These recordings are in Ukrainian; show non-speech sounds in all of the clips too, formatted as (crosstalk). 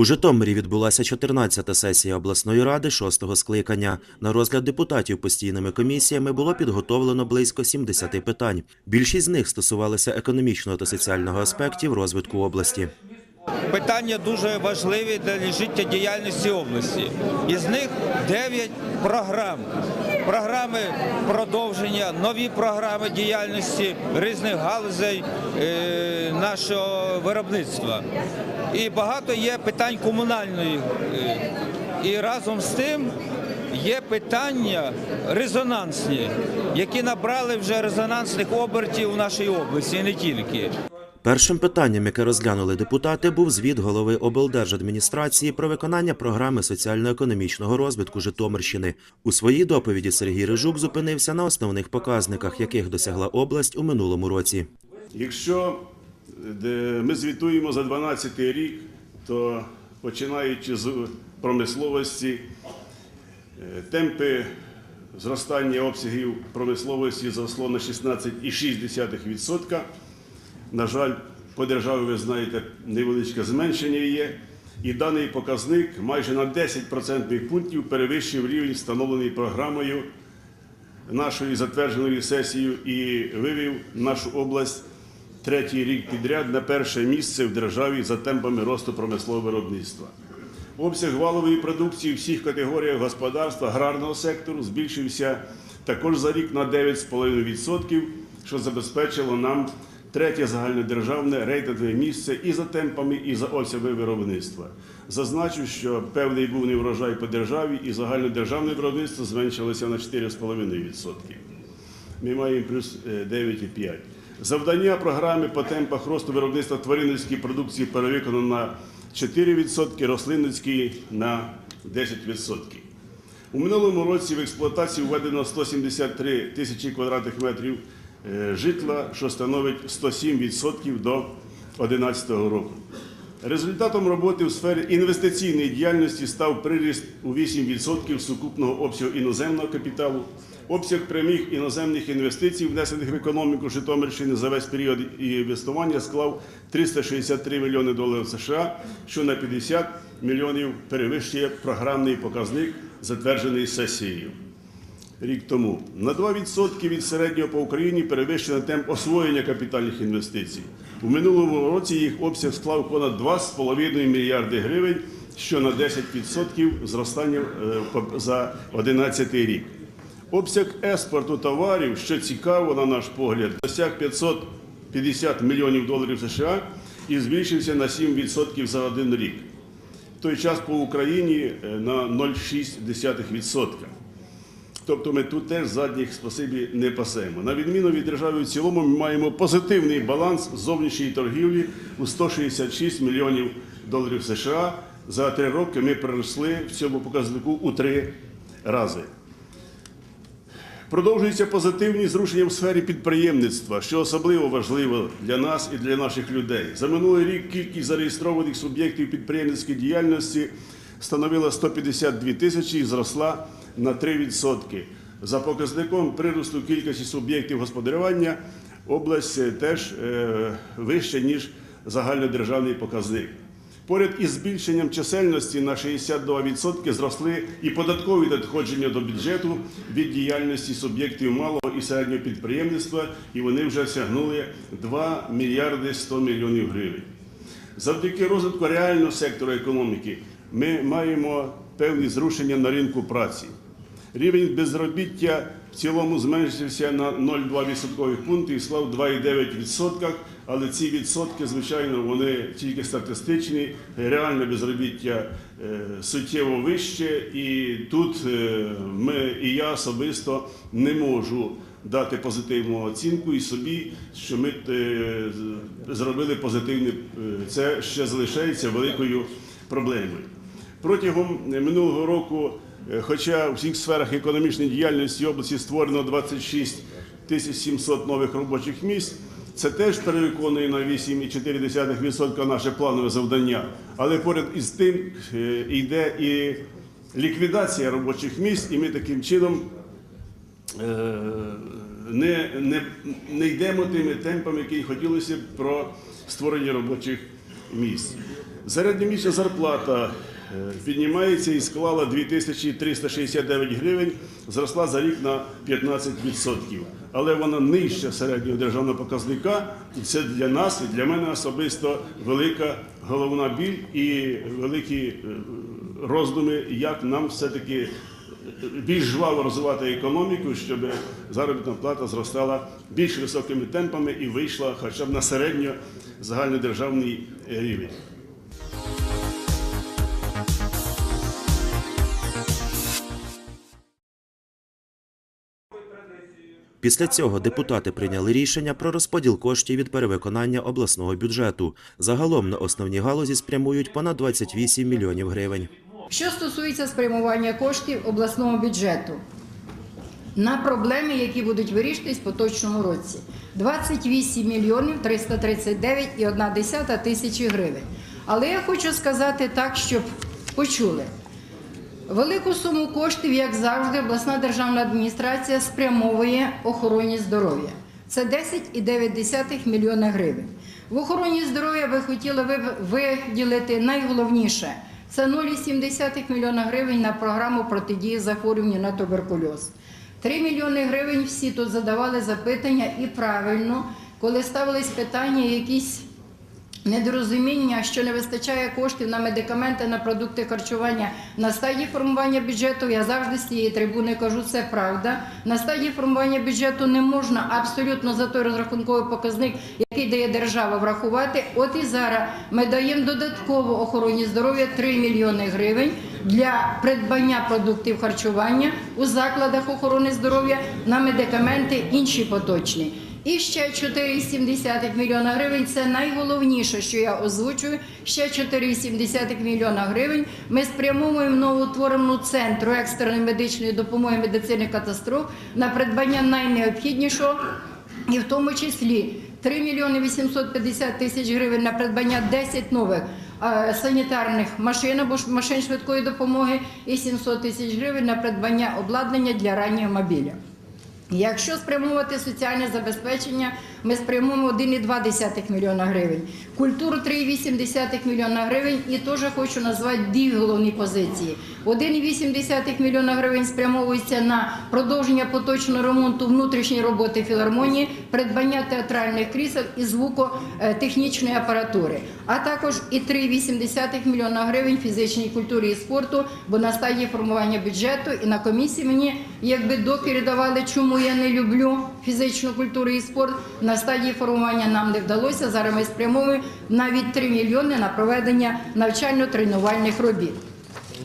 У Житомирі відбулася 14-та сесія обласної ради 6-го скликання. На розгляд депутатів постійними комісіями було підготовлено близько 70 питань. Більшість з них стосувалися економічного та соціального аспектів розвитку області. Питання дуже важливі для життєдіяльності області. Із них 9 програм. Програми продовження, нові програми діяльності різних галузей е, нашого виробництва. І багато є питань комунальної. е, І разом з тим є питання резонансні, які набрали вже резонансних обертів у нашій області, і не тільки. Першим питанням, яке розглянули депутати, був звіт голови облдержадміністрації про виконання програми соціально-економічного розвитку Житомирщини. У своїй доповіді Сергій Рижук зупинився на основних показниках, яких досягла область у минулому році. Якщо ми звітуємо за 12 рік, то починаючи з промисловості, е, темпи зростання обсягів промисловості зросло на 16,6%. На жаль, по державі, ви знаєте, невеличке зменшення є. І даний показник майже на 10% пунктів перевищив рівень, встановлений програмою нашою затвердженою сесією і вивів нашу область третій рік підряд на перше місце в державі за темпами росту промислового виробництва. Обсяг валової продукції всіх категоріях господарства аграрного сектору збільшився також за рік на 9,5%, що забезпечило нам третє загальнодержавне рейтингове місце і за темпами, і за обсягами виробництва. Зазначу, що певний був неврожай по державі, і загальнодержавне виробництво зменшилося на 4,5%. Ми маємо плюс е, 9,5. Завдання програми по темпах росту виробництва тваринницької продукції перевиконано на 4%, рослинницької на 10%. У минулому році в експлуатацію введено 173 тисячі квадратних метрів е, житла, що становить 107% до 2011 року. Результатом роботи у сфері інвестиційної діяльності став приріст у 8% сукупного обсягу іноземного капіталу. Обсяг прямих іноземних інвестицій, внесених в економіку Житомирщини за весь період інвестування склав 363 мільйони доларів США, що на 50 мільйонів перевищує програмний показник, затверджений сесією рік тому. На 2% від середнього по Україні перевищено темп освоєння капітальних інвестицій. У минулому році їх обсяг склав понад 2,5 мільярди гривень, що на 10% зростання е, за 2011 рік. Обсяг експорту товарів, що цікаво на наш погляд, досяг 550 мільйонів доларів США і збільшився на 7% за один рік. В той час по Україні е, на 0,6%. Тобто ми тут теж задніх спасибі не пасемо. На відміну від держави в цілому, ми маємо позитивний баланс зовнішньої торгівлі у 166 мільйонів доларів США. За три роки ми переросли в цьому показнику у три рази. Продовжуються позитивні зрушення в сфері підприємництва, що особливо важливо для нас і для наших людей. За минулий рік кількість зареєстрованих суб'єктів підприємницької діяльності становила 152 тисячі і зросла на 3%. За показником приросту кількості суб'єктів господарювання область е, теж е, вища, ніж загальнодержавний показник. Поряд із збільшенням чисельності на 62% зросли і податкові надходження до бюджету від діяльності суб'єктів малого і середнього підприємництва, і вони вже сягнули 2 мільярди 100 мільйонів гривень. Завдяки розвитку реального сектору економіки ми маємо певні зрушення на ринку праці. Рівень безробіття в цілому зменшився на 0,2 відсоткових пункти і склав 2,9%, але ці відсотки, звичайно, вони тільки статистичні, реальне безробіття е, суттєво вище, і тут е, ми і я особисто не можу дати позитивну оцінку і собі, що ми е, зробили позитивне. Це ще залишається великою проблемою. Протягом минулого року, е, хоча у всіх сферах економічної діяльності області створено 26 тисяч 700 нових робочих місць, це теж перевиконує на 8,4% наше планове завдання. Але поряд із тим е, йде і ліквідація робочих місць, і ми таким чином е, не, не, не йдемо тими темпами, які хотілося б про створення робочих місць. Середньомісячна зарплата е, піднімається і склала 2369 гривень, зросла за рік на 15%. Але вона нижча середнього державного показника, і це для нас і для мене особисто велика головна біль і великі е, роздуми, як нам все-таки більш жваво розвивати економіку, щоб заробітна плата зростала більш високими темпами і вийшла хоча б на середньо загальнодержавний рівень. Після цього депутати прийняли рішення про розподіл коштів від перевиконання обласного бюджету. Загалом на основні галузі спрямують понад 28 мільйонів гривень. Що стосується спрямування коштів обласного бюджету на проблеми, які будуть вирішуватись в поточному році. 28 мільйонів 339,1 тисячі гривень. Але я хочу сказати так, щоб почули. Велику суму коштів, як завжди, обласна державна адміністрація спрямовує охороні здоров'я. Це 10,9 мільйона гривень. В охороні здоров'я ви хотіли ви- виділити найголовніше це 0,7 мільйона гривень на програму протидії захворюванню на туберкульоз. 3 мільйони гривень всі тут задавали запитання і правильно, коли ставились питання якісь недорозуміння, що не вистачає коштів на медикаменти, на продукти харчування на стадії формування бюджету. Я завжди з цієї трибуни кажу, це правда. На стадії формування бюджету не можна абсолютно за той розрахунковий показник, який дає держава, врахувати. От і зараз ми даємо додатково охороні здоров'я 3 мільйони гривень для придбання продуктів харчування у закладах охорони здоров'я на медикаменти інші поточні. І ще 4,7 мільйона гривень це найголовніше, що я озвучую. Ще 4,7 мільйона гривень ми спрямовуємо новоутвореному центру екстреної медичної допомоги медицини катастроф на придбання найнеобхіднішого, і в тому числі 3 мільйони 850 тисяч гривень на придбання 10 нових е, санітарних машин або машин швидкої допомоги і 700 тисяч гривень на придбання обладнання для раннього мобіля. Якщо спрямовувати соціальне забезпечення, ми спрямуємо 1,2 мільйона гривень. Культуру 3,8 мільйона гривень і теж хочу назвати дві головні позиції. 1,8 мільйона гривень спрямовується на продовження поточного ремонту внутрішньої роботи філармонії, придбання театральних крісел і звукотехнічної апаратури, а також і 3,8 мільйона гривень фізичній культурі і спорту, бо на стадії формування бюджету і на комісії мені якби докери давали, чому я не люблю фізичну культуру і спорт. На стадії формування нам не вдалося. Зараз ми спрямовуємо навіть 3 мільйони на проведення навчально-тренувальних робіт.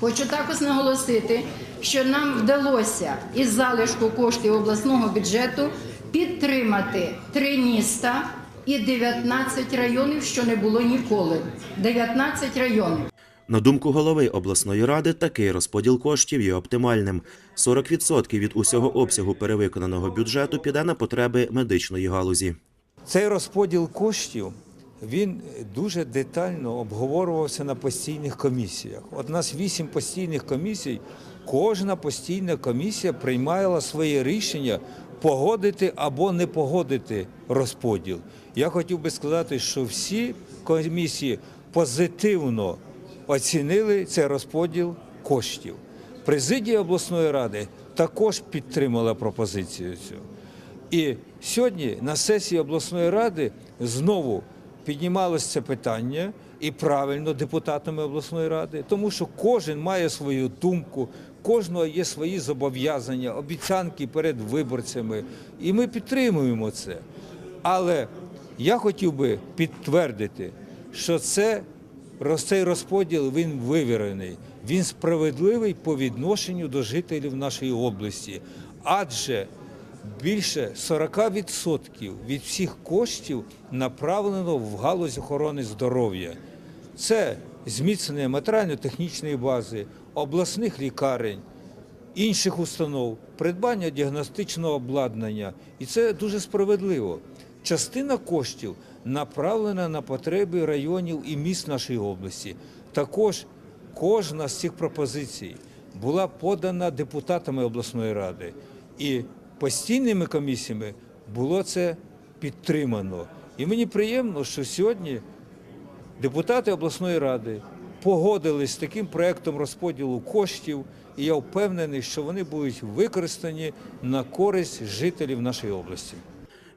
Хочу також наголосити, що нам вдалося із залишку коштів обласного бюджету підтримати три міста і 19 районів, що не було ніколи. 19 районів. На думку голови обласної ради, такий розподіл коштів є оптимальним. 40% від усього обсягу перевиконаного бюджету піде на потреби медичної галузі. Цей розподіл коштів він дуже детально обговорювався на постійних комісіях. От у нас вісім постійних комісій. Кожна постійна комісія приймала своє рішення погодити або не погодити розподіл. Я хотів би сказати, що всі комісії позитивно оцінили цей розподіл коштів. Президія обласної ради також підтримала пропозицію цю. І сьогодні на сесії обласної ради знову піднімалося це питання і правильно депутатами обласної ради, тому що кожен має свою думку, кожного є свої зобов'язання, обіцянки перед виборцями, і ми підтримуємо це. Але я хотів би підтвердити, що це цей розподіл він вивірений, він справедливий по відношенню до жителів нашої області, адже більше 40% від всіх коштів направлено в галузь охорони здоров'я. Це зміцнення матеріально-технічної бази, обласних лікарень, інших установ, придбання діагностичного обладнання. І це дуже справедливо. Частина коштів направлена на потреби районів і міст нашої області. Також кожна з цих пропозицій була подана депутатами обласної ради. І постійними комісіями було це підтримано. І мені приємно, що сьогодні депутати обласної ради погодились з таким проектом розподілу коштів, і я впевнений, що вони будуть використані на користь жителів нашої області.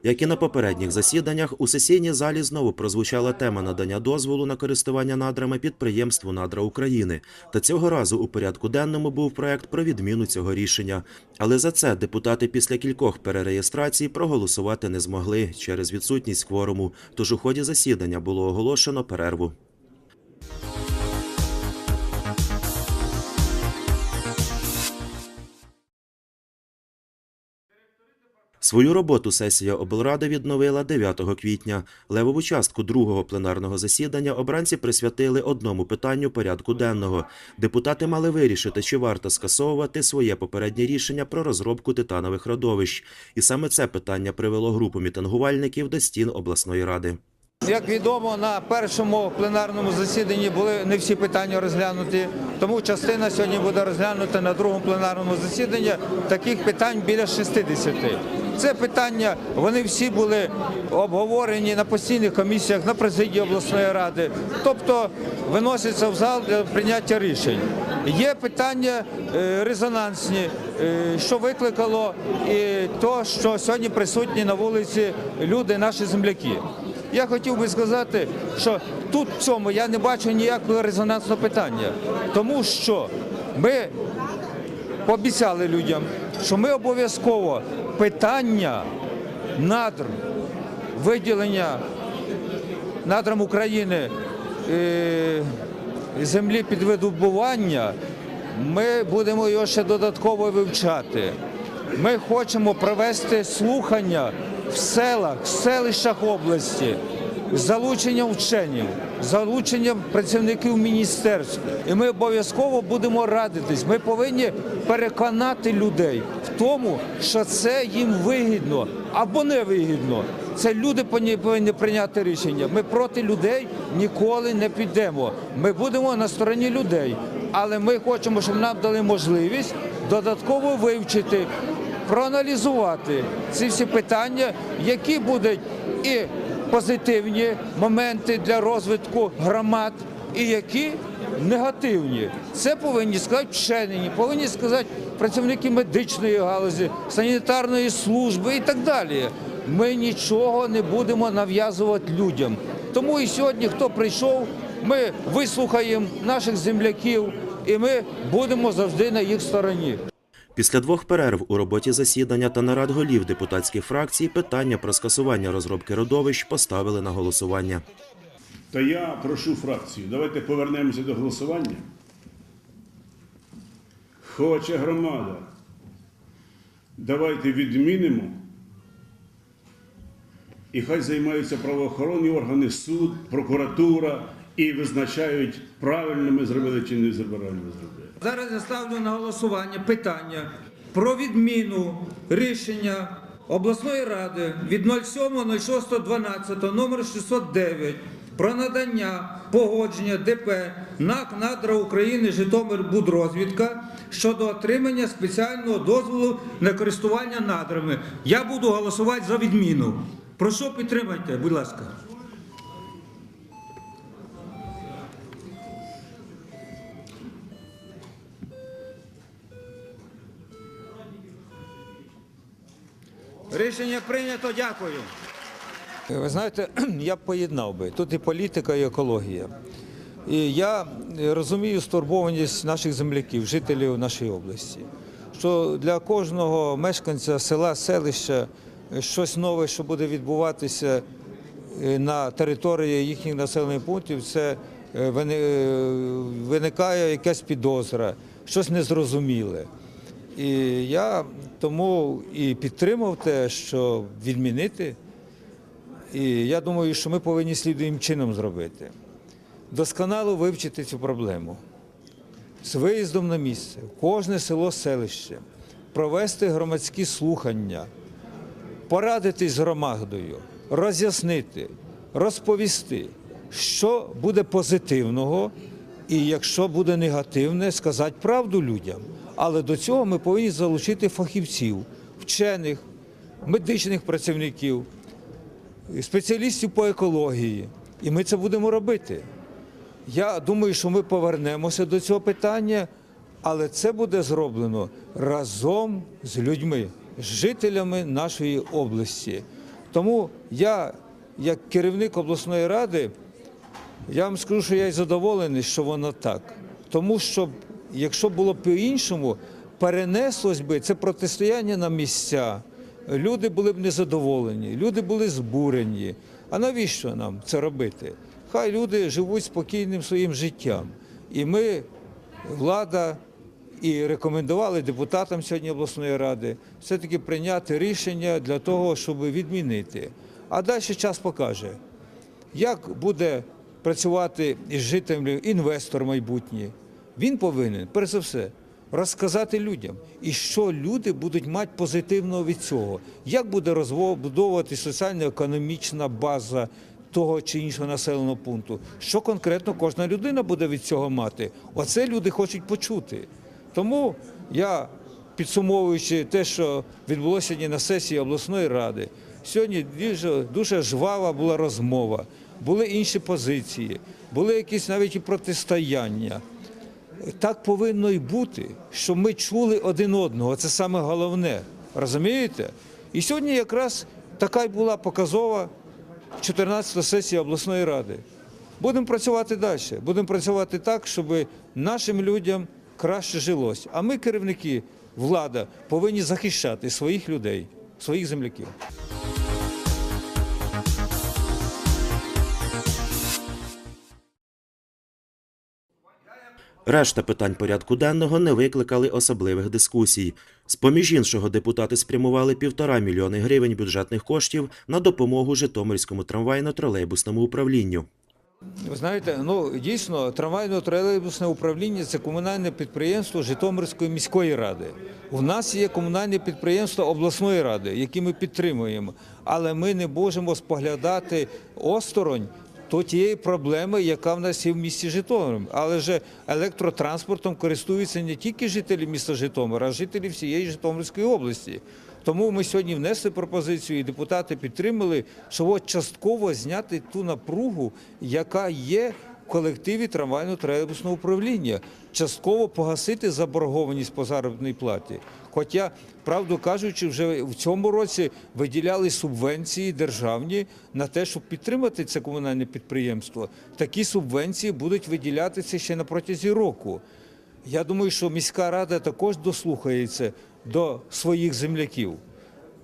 Як і на попередніх засіданнях, у сесійній залі знову прозвучала тема надання дозволу на користування надрами підприємству Надра України. Та цього разу у порядку денному був проект про відміну цього рішення. Але за це депутати після кількох перереєстрацій проголосувати не змогли через відсутність кворуму. Тож у ході засідання було оголошено перерву. Свою роботу сесія облради відновила 9 квітня. Левову частку другого пленарного засідання обранці присвятили одному питанню порядку денного. Депутати мали вирішити, чи варто скасовувати своє попереднє рішення про розробку титанових родовищ. І саме це питання привело групу мітингувальників до стін обласної ради. Як відомо, на першому пленарному засіданні були не всі питання розглянуті, тому частина сьогодні буде розглянута на другому пленарному засіданні. Таких питань біля 60. Це питання, вони всі були обговорені на постійних комісіях, на президії обласної ради, тобто виносяться в зал для прийняття рішень. Є питання е, резонансні, е, що викликало і то, що сьогодні присутні на вулиці люди, наші земляки. Я хотів би сказати, що тут в цьому я не бачу ніякого резонансного питання, тому що ми пообіцяли людям, що ми обов'язково питання надр, виділення надрам України е, землі під видобування, ми будемо його ще додатково вивчати. Ми хочемо провести слухання в селах, в селищах області залученням вченів, залученням працівників міністерств. І ми обов'язково будемо радитись. Ми повинні переконати людей в тому, що це їм вигідно або не вигідно. Це люди повинні- повинні прийняти рішення. Ми проти людей ніколи не підемо. Ми будемо на стороні людей, але ми хочемо, щоб нам дали можливість додатково вивчити проаналізувати ці всі питання, які будуть і позитивні моменти для розвитку громад, і які негативні. Це повинні сказати вчені, повинні сказати працівники медичної галузі, санітарної служби і так далі. Ми нічого не будемо нав'язувати людям. Тому і сьогодні, хто прийшов, ми вислухаємо наших земляків, і ми будемо завжди на їх стороні. Після двох перерв у роботі засідання та нарад голів депутатських фракцій питання про скасування розробки родовищ поставили на голосування. То я прошу фракцію, давайте повернемося до голосування. Хоче громада. Давайте відмінимо. І хай займаються правоохоронні органи, суд, прокуратура і визначають, правильно ми зробили чи не правильно зробили. Зараз я ставлю на голосування питання про відміну рішення обласної ради від 07.06.12 номер 609 про надання погодження ДП НАК «Надра України Житомир Будрозвідка щодо отримання спеціального дозволу на користування надрами. Я буду голосувати за відміну. Прошу підтримайте, будь ласка. Рішення прийнято. Дякую. Ви знаєте, (clears throat) я б поєднав би тут і політика, і екологія. І я розумію стурбованість наших земляків, жителів нашої області, що для кожного мешканця села, селища щось нове, що буде відбуватися е, на території їхніх населених пунктів, це е, вини- е, виникає якась підозра, щось незрозуміле. І я тому і підтримав те, що відмінити. І я думаю, що ми повинні слідуючим чином зробити. Досконало вивчити цю проблему з виїздом на місце, в кожне село селище, провести громадські слухання, порадитись з громадою, роз'яснити, розповісти, що буде позитивного, і якщо буде негативне, сказати правду людям. Але до цього ми повинні залучити фахівців, вчених, медичних працівників, спеціалістів по екології І ми це будемо робити. Я думаю, що ми повернемося до цього питання, але це буде зроблено разом з людьми, з жителями нашої області. Тому я, як керівник обласної ради, я вам скажу, що я й задоволений, що воно так. Тому що, якщо було б по-іншому, перенеслось би це протистояння на місця. Люди були б незадоволені, люди були збурені. А навіщо нам це робити? Хай люди живуть спокійним своїм життям. І ми, влада, і рекомендували депутатам сьогодні обласної ради все-таки прийняти рішення для того, щоб відмінити. А далі час покаже. Як буде працювати із жителями інвестор майбутній? Він повинен, перш за все, розказати людям, і що люди будуть мати позитивного від цього, як буде розбудовувати соціально-економічна база того чи іншого населеного пункту, що конкретно кожна людина буде від цього мати. Оце люди хочуть почути. Тому я, підсумовуючи те, що відбулося сьогодні на сесії обласної ради, сьогодні дуже, дуже жвава була розмова, були інші позиції, були якісь навіть і протистояння. Так повинно і бути, щоб ми чули один одного. Це саме головне. Розумієте? І сьогодні якраз така й була показова 14-та сесія обласної ради. Будемо працювати далі. Будемо працювати так, щоб нашим людям краще жилось. А ми, керівники, влада, повинні захищати своїх людей, своїх земляків. Решта питань порядку денного не викликали особливих дискусій. З поміж іншого, депутати спрямували півтора мільйони гривень бюджетних коштів на допомогу Житомирському трамвайно-тролейбусному управлінню. Ви знаєте, ну дійсно трамвайно-тролейбусне управління це комунальне підприємство Житомирської міської ради. У нас є комунальне підприємство обласної ради, які ми підтримуємо, але ми не можемо споглядати осторонь то тієї проблеми, яка в нас є в місті Житомир. Але ж електротранспортом користуються не тільки жителі міста Житомира, а жителі всієї Житомирської області. Тому ми сьогодні внесли пропозицію, і депутати підтримали, що от частково зняти ту напругу, яка є колективі трамвайно-тролейбусного управління, частково погасити заборгованість по заробітній платі. Хоча, правду кажучи, вже в цьому році виділяли субвенції державні на те, щоб підтримати це комунальне підприємство. Такі субвенції будуть виділятися ще на протязі року. Я думаю, що міська рада також дослухається до своїх земляків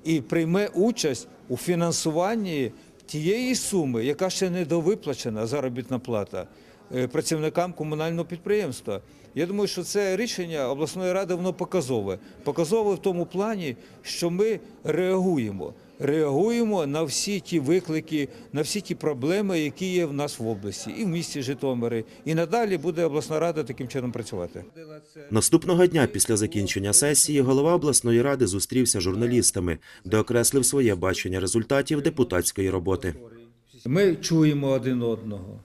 і прийме участь у фінансуванні тієї суми, яка ще не довиплачена заробітна плата е, працівникам комунального підприємства. Я думаю, що це рішення обласної ради воно показове. Показове в тому плані, що ми реагуємо. Реагуємо на всі ті виклики, на всі ті проблеми, які є в нас в області, і в місті Житомири. І надалі буде обласна рада таким чином працювати. Наступного дня після закінчення сесії голова обласної ради зустрівся з журналістами, де окреслив своє бачення результатів депутатської роботи. Ми чуємо один одного,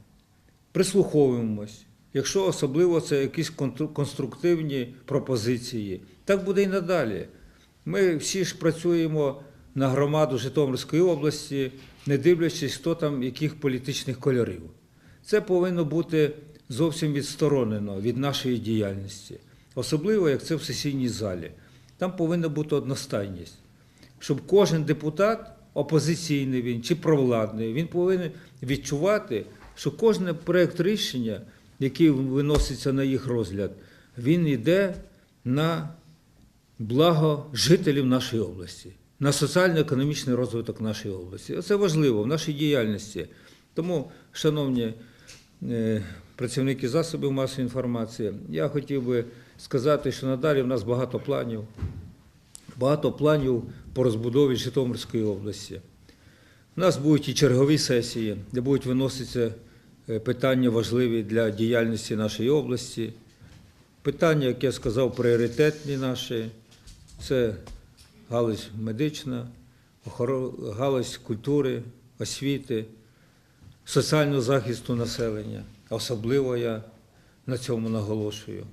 прислуховуємось, якщо особливо це якісь конструктивні пропозиції. Так буде і надалі. Ми всі ж працюємо на громаду Житомирської області, не дивлячись, хто там яких політичних кольорів. Це повинно бути зовсім відсторонено від нашої діяльності, особливо як це в сесійній залі. Там повинна бути одностайність щоб кожен депутат, опозиційний він чи провладний, він повинен відчувати, що кожен проєкт рішення, який виноситься на їх розгляд, він йде на благо жителів нашої області, на соціально-економічний розвиток нашої області. Це важливо в нашій діяльності. Тому, шановні е, працівники засобів масової інформації, я хотів би сказати, що надалі в нас багато планів багато планів по розбудові Житомирської області. У нас будуть і чергові сесії, де будуть виноситися е, питання важливі для діяльності нашої області. Питання, як я сказав, пріоритетні наші це галузь медична, галузь культури, освіти, соціального захисту населення. Особливо я на цьому наголошую.